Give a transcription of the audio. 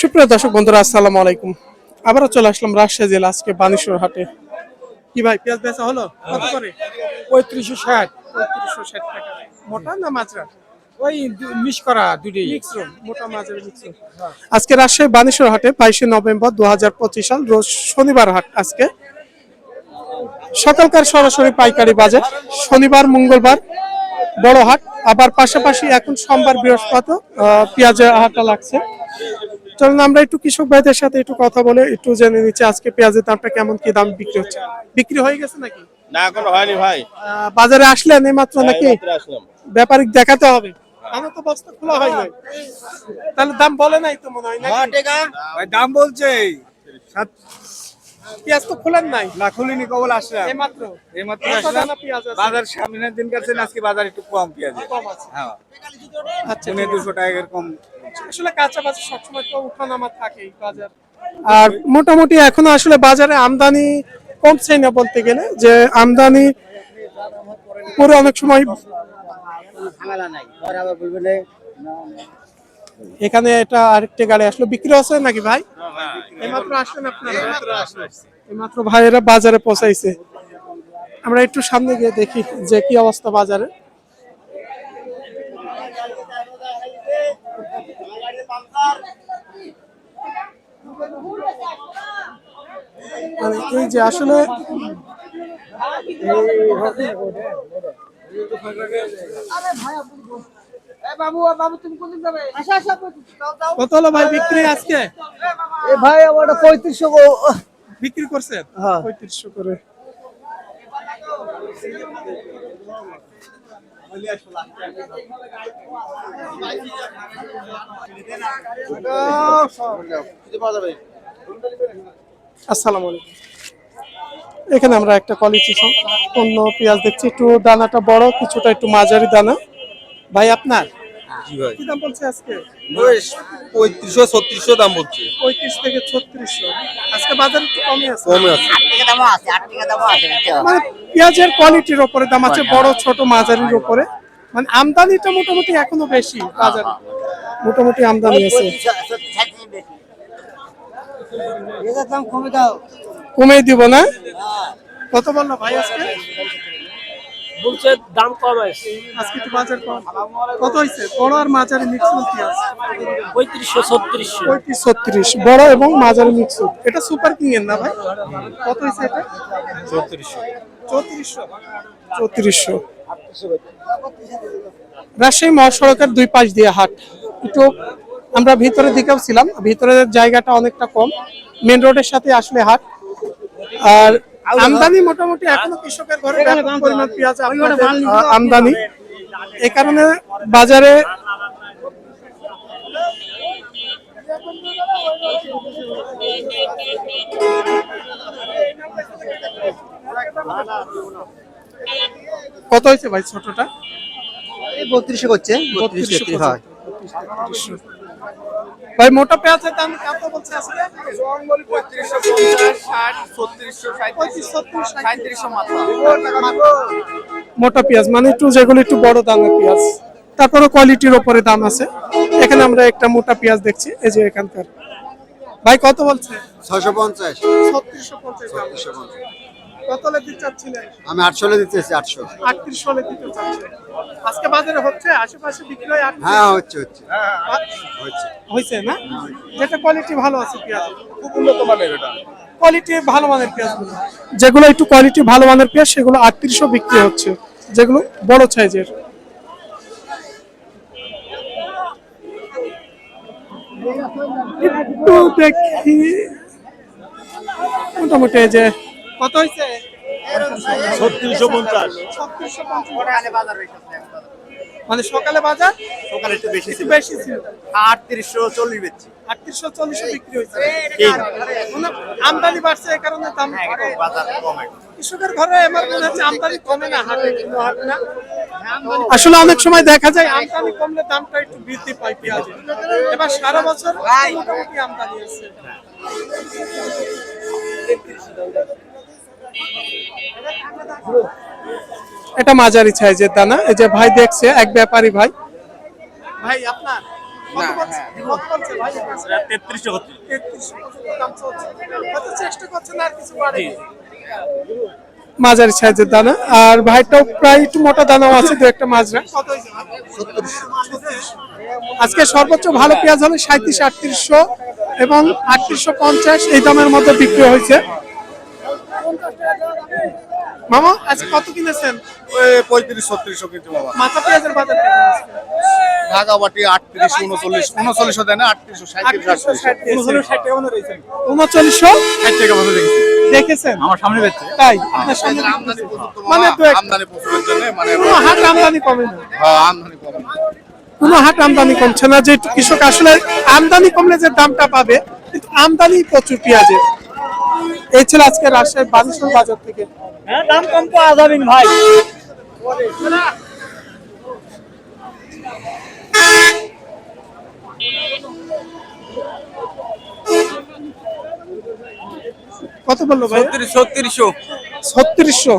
সুপ্রিয় দর্শক বন্ধুরা আসসালামু আলাইকুম। আবারও চলে আসলাম রাজশাহী জেলা আজকে বানেশ্বর হাটে। কি ভাই পেঁয়াজ বেচা হলো? কত করে? পঁয়ত্রিশশো ষাট। পঁয়ত্রিশশো ষাট টাকা। মোটা না ওই মিস করা মোটা মিক্স আজকে রাজশাহী বানেশ্বর হাটে বাইশে নভেম্বর দু হাজার পঁচিশ সাল রোজ শনিবার হাট আজকে। সকালকার সরাসরি পাইকারি বাজার শনিবার মঙ্গলবার বড় হাট। আবার পাশাপাশি এখন সোমবার বৃহস্পতি পেঁয়াজের হাটটা লাগছে। চলুন আমরা একটু কৃষক ভাইদের সাথে একটু কথা বলে একটু জেনে নিচ্ছি আজকে পেঁয়াজের দামটা কেমন কি দাম বিক্রি হচ্ছে। বিক্রি হয়ে গেছে নাকি? না এখনও হয়নি ভাই। বাজারে আসলেন এই মাত্র নাকি? ব্যাপারিক দেখাতে হবে। আমার তো বস্তা খোলা হয় নাই তাহলে দাম বলে নাই তো মনে হয় দাম বলছে পেঁয়াজ তো খোলেন নাই? না খুলিনি কবল আসলাম। এই মাত্র? এই মাত্র আসলাম। দানা পেঁয়াজ আছে? বাজার সামনের দিন কাছে আজকে বাজার একটু কম পেঁয়াজ কম আছে। হ্যাঁ। আচ্ছা টাকা এরকম আসলে কাঁচা বাজার সবসময় তো উঠানামা থাকেই বাজার। আর মোটামুটি এখন আসলে বাজারে আমদানি কমছে না বলতে গেলে যে আমদানি করে অনেক সময় এখানে এটা আরেকটা গাড়ি আসলো বিক্রি আছে নাকি ভাই? এইমাত্র আসলেন আপনারা? এইমাত্র ভাইয়েরা বাজারে পৌঁছাইছে। আমরা একটু সামনে গিয়ে দেখি যে কি অবস্থা বাজারে। মানে এই যে আসলে কত হলো ভাই বিক্রি আজকে? এ ভাই আমার পঁয়ত্রিশশো বিক্রি করছেন? হ্যাঁ। পঁয়ত্রিশশো করে। আসসালামু আলাইকুম। এখানে আমরা একটা কোয়ালিটি অন্য পেঁয়াজ দেখছি, একটু দানাটা বড়, কিছুটা একটু মাঝারি দানা। ভাই, আপনার? জি ভাই। কি দাম বলছে আজকে? পঁয়ত্রিশশো ছত্রিশশো দাম বলছে। পঁয়ত্রিশ থেকে ছত্রিশশো। আজকে বাজার একটু কমে আছে। কমে আছে। মানে পেঁয়াজের কোয়ালিটির উপরে দাম আছে বড় ছোট মাঝারির উপরে মানে আমদানিটা মোটামুটি এখনও বেশি বাজারে। মোটামুটি আমদানি আছে। এটার দাম কমে দিব না? কত বলল ভাই আজকে? বলছে দাম কম আছে। আজকে একটু বাজার কম। কত হয়েছে? বড় আর মাঝারি মিক্স পেঁয়াজ পঁয়ত্রিশশো ছত্রিশশো। পঁয়ত্রিশ ছত্রিশ। বড় এবং মাঝারি মিক্স এটা সুপার কিং এর না ভাই? কত হয়েছে এটা? চৌত্রিশশো। চৌত্রিশশো। চৌত্রিশশো। রাজশাহী মহাসড়কের দুই পাশ দিয়ে হাট। একটু আমরা ভিতরের দিকেও ছিলাম। ভিতরের জায়গাটা অনেকটা কম। মেন রোডের সাথে আসলে হাট। আর আমদানি মোটামুটি এখনও কৃষকের ঘরে পরিমাণ পেঁয়াজ আমদানি। এই কারণে বাজারে কত হয়েছে ভাই ছোটটা? এই বত্রিশশো করছে বত্রিশ তেত্রিশ হয়। ভাই মোটা পেঁয়াজের দাম কত বলছে আজকে পঁয়ত্রিশশো পঞ্চাশ ষাট ছত্রিশশো পঁয়ত্রিশ, ছত্রিশ, সাঁত্রিশশো মাত্র। মোটা পেঁয়াজ মানে একটু যেগুলো একটু বড় দামের পেঁয়াজ। তারপরে কোয়ালিটির উপরে দাম আছে। এখানে আমরা একটা মোটা পেঁয়াজ দেখছি এই যে এখানকার। ভাই কত বলছে? ছয়শো পঞ্চাশ। ছত্রিশশো পঞ্চাশ। কত হলে দিতে চাচ্ছিলেন? আমি আটশো দিতেছি আটশো। আটত্রিশ দিতে চাচ্ছিলেন। আজকে বাজারে হচ্ছে আশেপাশে বিক্রি হয় হ্যাঁ হচ্ছে হচ্ছে। হচ্ছে। হয়েছে না? যেটা কোয়ালিটি ভালো আছে পেঁয়াজ। খুব উন্নত মানের এটা। কোয়ালিটি ভালো মানের পেঁয়াজ যেগুলো একটু কোয়ালিটি ভালো মানের পেঁয়াজ সেগুলো আটত্রিশশো বিক্রি হচ্ছে। যেগুলো বড় সাইজের একটু দেখি। মোটামুটি যে কত হয়েছে? ছত্রিশশো পঞ্চাশ। মানে সকালে বাজার? সকালে একটু বেশি একটু বেশি ছিল। আটত্রিশশো চল্লিশ বেচছি। আটত্রিশশো চল্লিশশো বিক্রি হয়েছে। মানে আমদানি বাড়ছে এই কারণে দাম বাজার কম কৃষকের ঘরে আমার মনে হচ্ছে আমদানি কমে না হাটে কোনো হাটে না। আসলে অনেক সময় দেখা যায় আমদানি কমলে দামটা একটু বৃদ্ধি পায় পেঁয়াজের এবার সারা বছর মোটামুটি আমদানি আছে এটা মাঝারি সাইজের দানা। এই যে ভাই দেখছে এক ব্যাপারী ভাই। ভাই আপনার কত বলছে? কত বলছে ভাই? এর কাছে? তেত্রিশশো হচ্ছে। 33 পর্যন্ত দাম চলছে। হয়তো চেষ্টা করছেন আর কিছু বাড়েনি। মাঝারি সাইজের দানা। আর ভাইটাও প্রায় একটু মোটা দানাও আছে দু একটা মাজরা কত আজকে সর্বোচ্চ ভালো পেঁয়াজ হলো সাঁত্রিশ আটত্রিশশো এবং আটত্রিশশো পঞ্চাশ। এই দামের মধ্যে বিক্রি হয়েছে। মামা? আজকে কত কিনেছেন? পঁয়ত্রিশ ছত্রিশশো কিন্তু বাবা মাথা পেঁয়াজের বাজার আটত্রিশ উনচল্লিশ উনচল্লিশশো দেয় না আটত্রিশশো উনচল্লিশশো? ষাট টাকা মতো দেখছি। দেখেছেন? আমার সামনে তাই? আপনার সামনে আমদানি তো বাবা, দু এক- আমদানি প্রচুরের জন্য মানে কোনো হাট আমদানি কমে না। হ্যাঁ, আমদানি কম কোনো হাট আমদানি কমছে না। যে কৃষক আসলে আমদানি কমলে যে দামটা পাবে কিন্তু আমদানি প্রচুর পেঁয়াজের। এই ছিল আজকে রাজশাহী বানেশ্বর বাজার থেকে। হ্যাঁ দাম কম পাওয়া যাবেন ভাই। কত বলল ভাই? ছত্রিশশো। ছত্রিশশো।